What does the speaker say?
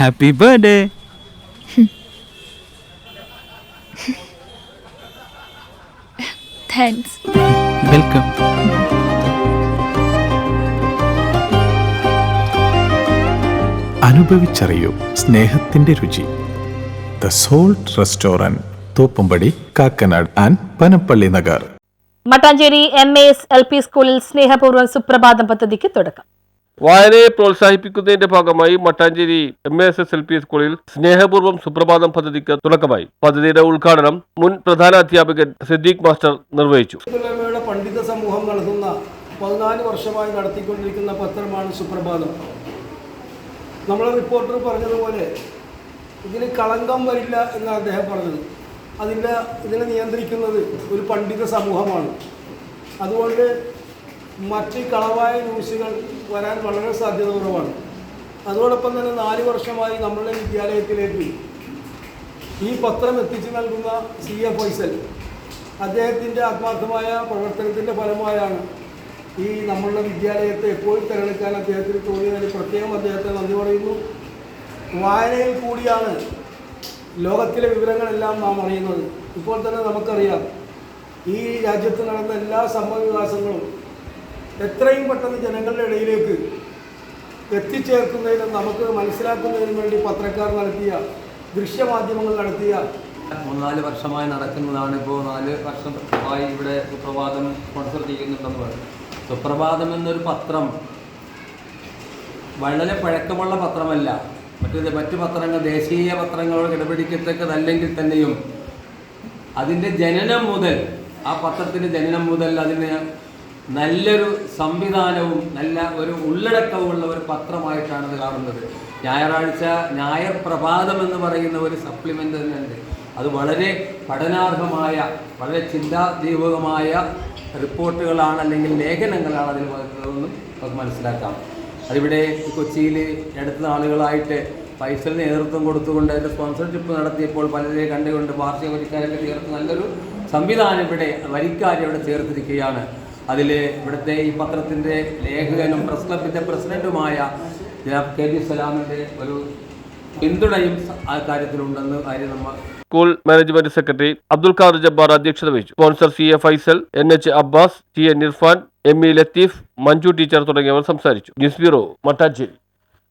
Happy birthday thanks welcome അനുഭവിച്ചറിയൂ സ്നേഹത്തിന്റെ രുചി. The salt restaurant Thoppumpady Kakkanad and Panampilly Nagar. Mattancherry M A S L P സ്കൂളിൽ സ്നേഹപൂർവം സുപ്രഭാതം പദ്ധതിക്ക് തുടക്കം. വായനയെ പ്രോത്സാഹിപ്പിക്കുന്നതിന്റെ ഭാഗമായി Mattancherry M S S L P സ്കൂളിൽ സ്നേഹപൂർവം സുപ്രഭാതം പദ്ധതിക്ക് തുടക്കമായി. പദ്ധതിയുടെ ഉദ്ഘാടനം മുൻ പ്രധാന അധ്യാപകൻ സിദ്ദീഖ് മാസ്റ്റർ നിർവഹിച്ചു. പണ്ഡിത സമൂഹം നടത്തുന്ന പതിനാല് വർഷമായി നടത്തിക്കൊണ്ടിരിക്കുന്ന പത്രമാണ് സുപ്രഭാതം. നമ്മളെ റിപ്പോർട്ടർ പറഞ്ഞതുപോലെ ഇതിന് കളങ്കം വരില്ല എന്നാണ് അദ്ദേഹം പറഞ്ഞത്. അതിന്റെ ഇതിനെ നിയന്ത്രിക്കുന്നത് ഒരു പണ്ഡിത സമൂഹമാണ്. അതുകൊണ്ട് മറ്റ് കളവായ ന്യൂസുകൾ വരാൻ വളരെ സാധ്യത കുറവാണ്. അതോടൊപ്പം തന്നെ നാല് വർഷമായി നമ്മളുടെ വിദ്യാലയത്തിലേക്ക് ഈ പത്രം എത്തിച്ചു നൽകുന്ന സി എ ഫൈസൽ അദ്ദേഹത്തിന്റെ ആത്മാർത്ഥമായ പ്രവർത്തനത്തിന്റെ ഫലമായാണ് ഈ നമ്മളുടെ വിദ്യാലയത്തെ എപ്പോഴും തിരഞ്ഞെടുക്കാൻ അദ്ദേഹത്തിന് തോന്നിയതിന് പ്രത്യേകം അദ്ദേഹത്തെ നന്ദി പറയുന്നു. വായനയിൽ കൂടിയാണ് ലോകത്തിലെ വിവരങ്ങളെല്ലാം നാം അറിയുന്നത്. ഇപ്പോൾ തന്നെ നമുക്കറിയാം ഈ രാജ്യത്ത് നടന്ന എല്ലാ സംഭവ വികാസങ്ങളും എത്രയും പെട്ടെന്ന് ജനങ്ങളുടെ ഇടയിലേക്ക് എത്തിച്ചേർക്കുന്നതിനും നമുക്ക് മനസ്സിലാക്കുന്നതിനും വേണ്ടി പത്രക്കാർ നടത്തിയ ദൃശ്യമാധ്യമങ്ങൾ നടത്തിയ മൂന്നാൽ വർഷമായി നടക്കുന്നതാണ് ഇപ്പോൾ നാല് വർഷമായി ഇവിടെ സുപ്രഭാതം സ്പോൺസർ ചെയ്യുന്നുണ്ടെന്ന് പറഞ്ഞു. സുപ്രഭാതം എന്നൊരു പത്രം വളരെ പഴക്കമുള്ള പത്രമല്ല. മറ്റു മറ്റു പത്രങ്ങൾ ദേശീയ പത്രങ്ങളോട് ഇടപെടിക്കത്തക്കതല്ലെങ്കിൽ തന്നെയും അതിന്റെ ജനനം മുതൽ ആ പത്രത്തിന്റെ ജനനം മുതൽ അതിന് നല്ലൊരു സംവിധാനവും നല്ല ഒരു ഉള്ളടക്കവുമുള്ള ഒരു പത്രമായിട്ടാണ് ഇത് കാണുന്നത്. ഞായറാഴ്ച ഞായർ പ്രഭാതം എന്ന് പറയുന്ന ഒരു സപ്ലിമെന്റ് തന്നെയുണ്ട്. അത് വളരെ പഠനാർഹമായ വളരെ ചിന്താദീപകമായ റിപ്പോർട്ടുകളാണ് അല്ലെങ്കിൽ ലേഖനങ്ങളാണ് അതിൽ വരുന്നതെന്നും നമുക്ക് മനസ്സിലാക്കാം. അതിവിടെ കൊച്ചിയിൽ അടുത്ത നാളുകളായിട്ട് പൈസയിൽ നേതൃത്വം കൊടുത്തുകൊണ്ട് അതിന്റെ സ്പോൺസർഷിപ്പ് നടത്തിയപ്പോൾ പലരെ കണ്ടുകൊണ്ട് വാർഷിക വരിക്കാരൊക്കെ ചേർത്ത് നല്ലൊരു സംവിധാനം ഇവിടെ വരിക്കാരെ ഇവിടെ ചേർത്തിരിക്കുകയാണ്. അതിൽ ഇവിടുത്തെ ഈ പത്രത്തിന്റെ ലേഖകനും പ്രസ് ക്ലബിന്റെ പ്രസിഡന്റുമായ കെ ജി സലാമിന്റെ ഒരു പിന്തുണയും ആ കാര്യത്തിലുണ്ടെന്ന് കാര്യം നമ്മൾ school management secretary Abdul Khader Jabbar അധ്യക്ഷത വഹിച്ചു. Sponsor C A Faisal N H Abbas T N Irfan M E Latheef Manju teacher തുടങ്ങിയവർ സംസാരിച്ചു. News bureau Mattancherry.